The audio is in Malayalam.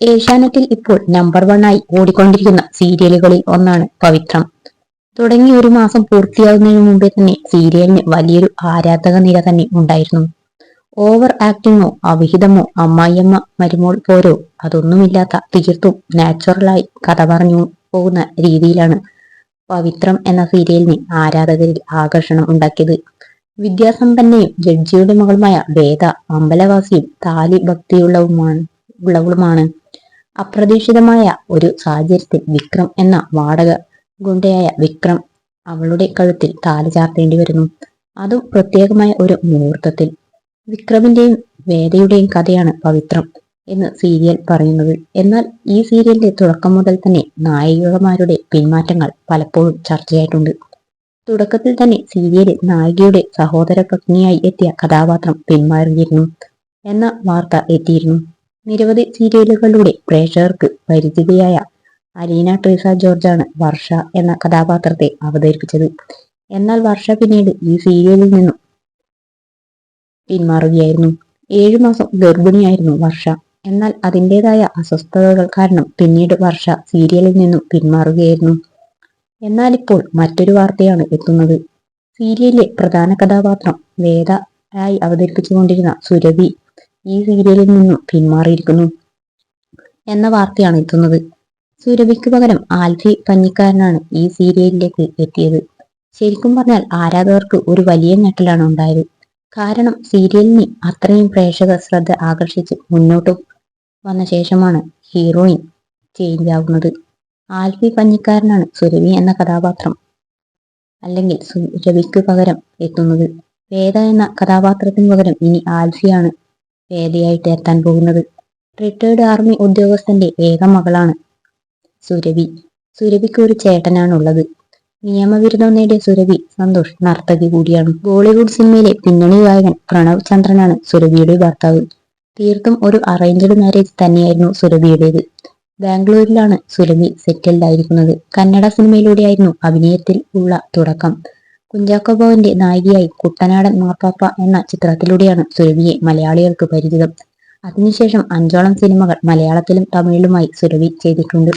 ഏഷ്യാനെറ്റിൽ ഇപ്പോൾ നമ്പർ വണ്ണായി ഓടിക്കൊണ്ടിരിക്കുന്ന സീരിയലുകളിൽ ഒന്നാണ് പവിത്രം. തുടങ്ങി ഒരു മാസം പൂർത്തിയാകുന്നതിന് മുമ്പേ തന്നെ സീരിയലിന് വലിയൊരു ആരാധക നിര തന്നെ ഉണ്ടായിരുന്നു. ഓവർ ആക്ടിങ്ങോ അവിഹിതമോ അമ്മായിയമ്മ മരുമോൾ പോരോ അതൊന്നുമില്ലാത്ത തീർത്തും നാച്ചുറലായി കഥ പറഞ്ഞു പോകുന്ന രീതിയിലാണ് പവിത്രം എന്ന സീരിയലിന് ആരാധകരിൽ ആകർഷണം ഉണ്ടാക്കിയത്. വിദ്യാസമ്പന്നയും ജഡ്ജിയുടെ മകളുമായ വേദ അമ്പലവാസിയും താലി ഭക്തിയുള്ളവുമാണ് ഉള്ളവളുമാണ്. അപ്രതീക്ഷിതമായ ഒരു സാഹചര്യത്തിൽ വിക്രം എന്ന വാടക ഗുണ്ടയായ വിക്രം അവളുടെ കഴുത്തിൽ താലി ചാർത്തേണ്ടി വരുന്നു. അതും പ്രത്യേകമായ ഒരു മുഹൂർത്തത്തിൽ. വിക്രമിന്റെയും വേദയുടെയും കഥയാണ് പവിത്രം എന്ന് സീരിയൽ പറയുന്നത്. എന്നാൽ ഈ സീരിയലിന്റെ തുടക്കം മുതൽ തന്നെ നായികമാരുടെ പിന്മാറ്റങ്ങൾ പലപ്പോഴും ചർച്ചയായിട്ടുണ്ട്. തുടക്കത്തിൽ തന്നെ സീരിയലിൽ നായികയുടെ സഹോദര പത്നിയായി എത്തിയ കഥാപാത്രം പിന്മാറിയിരുന്നു എന്ന വാർത്ത എത്തിയിരുന്നു. നിരവധി സീരിയലുകളിലൂടെ പ്രേക്ഷകർക്ക് പരിചിതയായ അലീന ട്രീസ ജോർജാണ് വർഷ എന്ന കഥാപാത്രത്തെ അവതരിപ്പിച്ചത്. എന്നാൽ വർഷ പിന്നീട് ഈ സീരിയലിൽ നിന്നും പിന്മാറുകയായിരുന്നു. ഏഴു മാസം ഗർഭിണിയായിരുന്നു വർഷ. എന്നാൽ അതിന്റെതായ അസ്വസ്ഥതകൾ കാരണം പിന്നീട് വർഷ സീരിയലിൽ നിന്നും പിന്മാറുകയായിരുന്നു. എന്നാൽ ഇപ്പോൾ മറ്റൊരു വാർത്തയാണ് എത്തുന്നത്. സീരിയലിലെ പ്രധാന കഥാപാത്രം വേദ ആയി അവതരിപ്പിച്ചുകൊണ്ടിരുന്ന സുരഭി ഈ സീരിയലിൽ നിന്നും പിന്മാറിയിരിക്കുന്നു എന്ന വാർത്തയാണ് എത്തുന്നത്. സുരഭിക്ക് പകരം ആൽഫി പഞ്ഞിക്കാരനാണ് ഈ സീരിയലിലേക്ക് എത്തിയത്. ശരിക്കും പറഞ്ഞാൽ ആരാധകർക്ക് ഒരു വലിയ ഞെട്ടലാണ് ഉണ്ടായത്. കാരണം സീരിയലിന് അത്രയും പ്രേക്ഷക ശ്രദ്ധ ആകർഷിച്ച് മുന്നോട്ട് വന്ന ശേഷമാണ് ഹീറോയിൻ ചേഞ്ച് ആവുന്നത്. ആൽഫി പഞ്ഞിക്കാരനാണ് സുരഭി എന്ന കഥാപാത്രം അല്ലെങ്കിൽ സുരഭിക്ക് പകരം എത്തുന്നത്. വേദ എന്ന കഥാപാത്രത്തിന് പകരം ഇനി ആൽഫിയാണ് വേദയായിട്ട് എത്താൻ പോകുന്നത്. റിട്ടയർഡ് ആർമി ഉദ്യോഗസ്ഥന്റെ ഏക മകളാണ് സുരഭി. സുരഭിക്ക് ഒരു ചേട്ടനാണുള്ളത്. നിയമവിരുദ്ധം നേടിയ സുരഭി സന്തോഷ് നർത്തകി കൂടിയാണ്. ബോളിവുഡ് സിനിമയിലെ പിന്നണി ഗായകൻ പ്രണവ് ചന്ദ്രനാണ് സുരഭിയുടെ ഭർത്താവ്. തീർത്തും ഒരു അറേഞ്ച്ഡ് മാരേജ് തന്നെയായിരുന്നു സുരഭിയുടേത്. ബാംഗ്ലൂരിലാണ് സുരഭി സെറ്റിൽഡ് ആയിരിക്കുന്നത്. കന്നഡ സിനിമയിലൂടെയായിരുന്നു അഭിനയത്തിൽ ഉള്ള തുടക്കം. കുഞ്ചാക്കോ ഭവന്റെ നായികയായി കുട്ടനാടൻ മാർപ്പാപ്പ എന്ന ചിത്രത്തിലൂടെയാണ് സുരഭിയെ മലയാളികൾക്ക് പരിചിതം. അതിനുശേഷം അഞ്ചോളം സിനിമകൾ മലയാളത്തിലും തമിഴിലുമായി സുരഭി ചെയ്തിട്ടുണ്ട്.